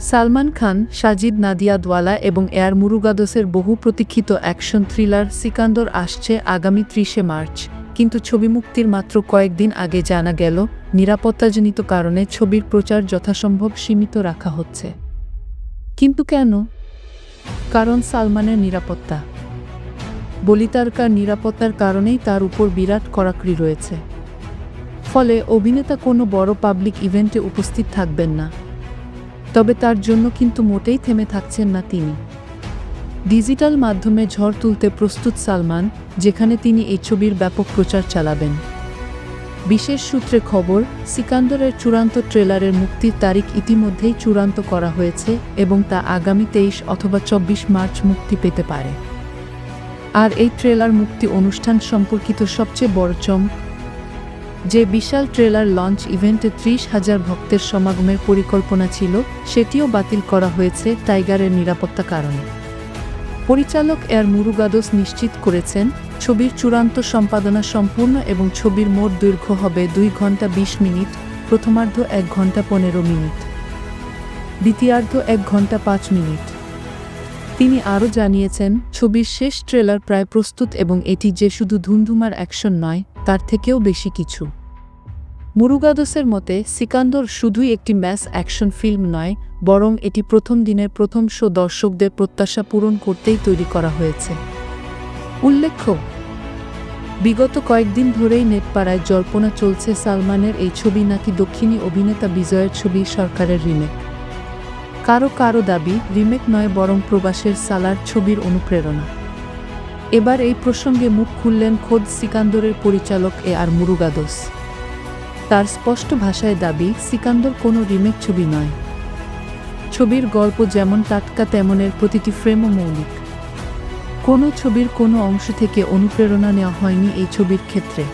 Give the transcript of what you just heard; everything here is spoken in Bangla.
সালমান খান, সাজিদ নাদিয়াদওয়ালা এবং এয়ার মুরুগাদোসের বহু প্রতীক্ষিত অ্যাকশন থ্রিলার সিকান্দর আসছে আগামী ত্রিশে মার্চ। কিন্তু ছবি মুক্তির মাত্র কয়েকদিন আগে জানা গেল, নিরাপত্তাজনিত কারণে ছবির প্রচার যথাসম্ভব সীমিত রাখা হচ্ছে। কিন্তু কেন? কারণ সালমানের নিরাপত্তা। বলিতারকার নিরাপত্তার কারণেই তার উপর বিরাট কড়াকড়ি রয়েছে। ফলে অভিনেতা কোনো বড় পাবলিক ইভেন্টে উপস্থিত থাকবেন না। তবে তার জন্য কিন্তু মোটেই থেমে থাকছেন না তিনি। ডিজিটাল মাধ্যমে ঝড় তুলতে প্রস্তুত সালমান, যেখানে তিনি এই ছবির ব্যাপক প্রচার চালাবেন। বিশেষ সূত্রে খবর, সিকান্দরের চূড়ান্ত ট্রেলারের মুক্তির তারিখ ইতিমধ্যেই চূড়ান্ত করা হয়েছে এবং তা আগামী তেইশ অথবা চব্বিশ মার্চ মুক্তি পেতে পারে। আর এই ট্রেলার মুক্তি অনুষ্ঠান সম্পর্কিত সবচেয়ে বড় চমক যে বিশাল ট্রেলার লঞ্চ ইভেন্টে ত্রিশ হাজার ভক্তের সমাগমের পরিকল্পনা ছিল, সেটিও বাতিল করা হয়েছে টাইগারের নিরাপত্তা কারণে। পরিচালক এয়ার মুরুগাদোস নিশ্চিত করেছেন, ছবির চূড়ান্ত সম্পাদনা সম্পূর্ণ এবং ছবির মোট দৈর্ঘ্য হবে দুই ঘণ্টা বিশ মিনিট, প্রথমার্ধ এক ঘণ্টা পনেরো মিনিট। দ্বিতীয়ার্ধ এক ঘণ্টা পাঁচ মিনিট। তিনি আরও জানিয়েছেন, ছবির শেষ ট্রেলার প্রায় প্রস্তুত এবং এটি যে শুধু ধুমধুমার অ্যাকশন নয়, তার থেকেও বেশি কিছু। মুরুগাদোসের মতে, সিকান্দর শুধুই একটি ম্যাস অ্যাকশন ফিল্ম নয়, বরং এটি প্রথম দিনের প্রথম শো দর্শকদের প্রত্যাশা পূরণ করতেই তৈরি করা হয়েছে। উল্লেখ্য, বিগত কয়েকদিন ধরেই নেটপাড়ায় জল্পনা চলছে সালমানের এই ছবি নাকি দক্ষিণী অভিনেতা বিজয়ের ছবি সরকারের রিমেক। কারও কারও দাবি রিমেক নয় বরং প্রবাসের সালার ছবির অনুপ্রেরণা। এবার এই প্রসঙ্গে মুখ খুললেন খোদ সিকান্দরের পরিচালক এ আর মুরুগাদোস। তার স্পষ্ট ভাষায় দাবি, সিকান্দর কোনো রিমেক ছবি নয়। ছবির গল্প যেমন টাটকা, তেমনের প্রতিটি ফ্রেমও মৌলিক। কোনো ছবির কোনো অংশ থেকে অনুপ্রেরণা নেওয়া হয়নি এই ছবির ক্ষেত্রে।